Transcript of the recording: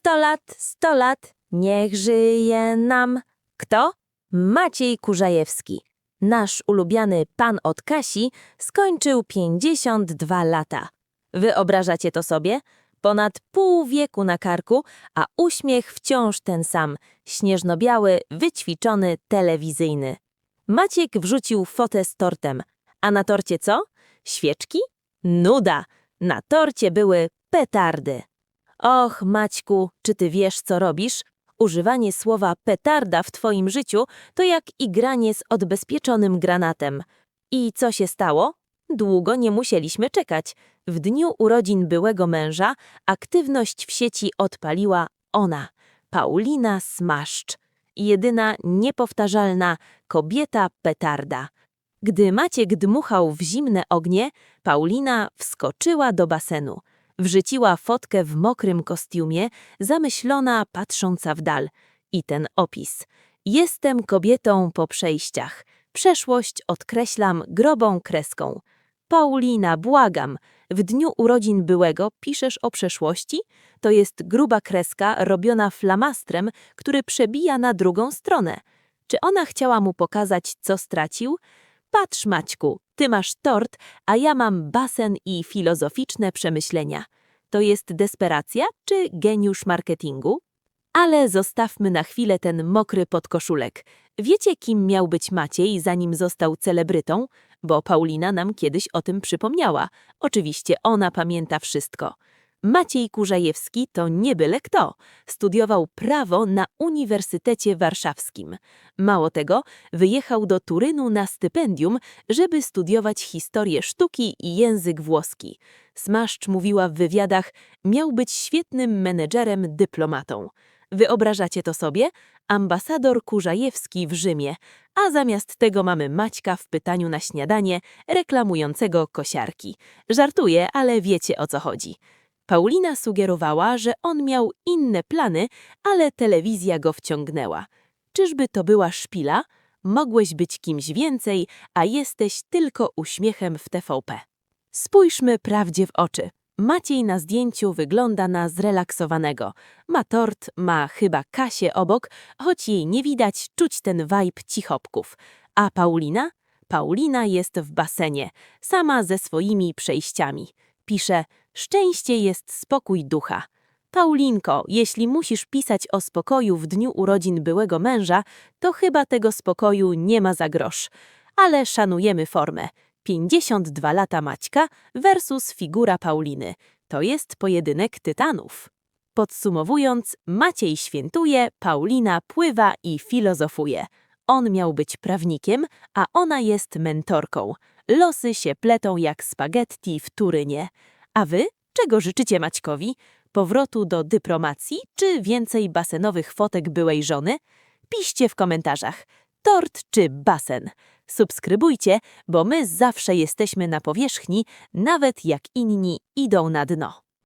Sto lat, sto lat, niech żyje nam. Kto? Maciej Kurzajewski. Nasz ulubiony pan od Kasi skończył 52 lata. Wyobrażacie to sobie? Ponad pół wieku na karku, a uśmiech wciąż ten sam, śnieżno-biały, wyćwiczony, telewizyjny. Maciek wrzucił fotę z tortem. A na torcie co? Świeczki? Nuda. Na torcie były petardy. Och, Maćku, czy ty wiesz, co robisz? Używanie słowa petarda w twoim życiu to jak igranie z odbezpieczonym granatem. I co się stało? Długo nie musieliśmy czekać. W dniu urodzin byłego męża aktywność w sieci odpaliła ona, Paulina Smaszcz. Jedyna niepowtarzalna kobieta petarda. Gdy Maciek dmuchał w zimne ognie, Paulina wskoczyła do basenu. Wrzuciła fotkę w mokrym kostiumie, zamyślona, patrząca w dal. I ten opis. Jestem kobietą po przejściach. Przeszłość odkreślam grobą kreską. Paulina, błagam, w dniu urodzin byłego piszesz o przeszłości? To jest gruba kreska robiona flamastrem, który przebija na drugą stronę. Czy ona chciała mu pokazać, co stracił? Patrz, Maćku, ty masz tort, a ja mam basen i filozoficzne przemyślenia. To jest desperacja czy geniusz marketingu? Ale zostawmy na chwilę ten mokry podkoszulek. Wiecie, kim miał być Maciej, zanim został celebrytą? Bo Paulina nam kiedyś o tym przypomniała. Oczywiście ona pamięta wszystko. Maciej Kurzajewski to nie byle kto. Studiował prawo na Uniwersytecie Warszawskim. Mało tego, wyjechał do Turynu na stypendium, żeby studiować historię sztuki i język włoski. Smaszcz mówiła w wywiadach, miał być świetnym menedżerem dyplomatą. Wyobrażacie to sobie? Ambasador Kurzajewski w Rzymie, a zamiast tego mamy Maćka w pytaniu na śniadanie reklamującego kosiarki. Żartuję, ale wiecie o co chodzi. Paulina sugerowała, że on miał inne plany, ale telewizja go wciągnęła. Czyżby to była szpila? Mogłeś być kimś więcej, a jesteś tylko uśmiechem w TVP. Spójrzmy prawdzie w oczy. Maciej na zdjęciu wygląda na zrelaksowanego. Ma tort, ma chyba Kasię obok, choć jej nie widać, czuć ten vibe cichopków. A Paulina? Paulina jest w basenie, sama ze swoimi przejściami. Pisze, szczęście jest spokój ducha. Paulinko, jeśli musisz pisać o spokoju w dniu urodzin byłego męża, to chyba tego spokoju nie ma za grosz. Ale szanujemy formę. 52 lata Maćka versus figura Pauliny. To jest pojedynek tytanów. Podsumowując, Maciej świętuje, Paulina pływa i filozofuje. On miał być prawnikiem, a ona jest mentorką. Losy się pletą jak spaghetti w Turynie. A wy? Czego życzycie Maćkowi? Powrotu do dyplomacji czy więcej basenowych fotek byłej żony? Piszcie w komentarzach. Tort czy basen? Subskrybujcie, bo my zawsze jesteśmy na powierzchni, nawet jak inni idą na dno.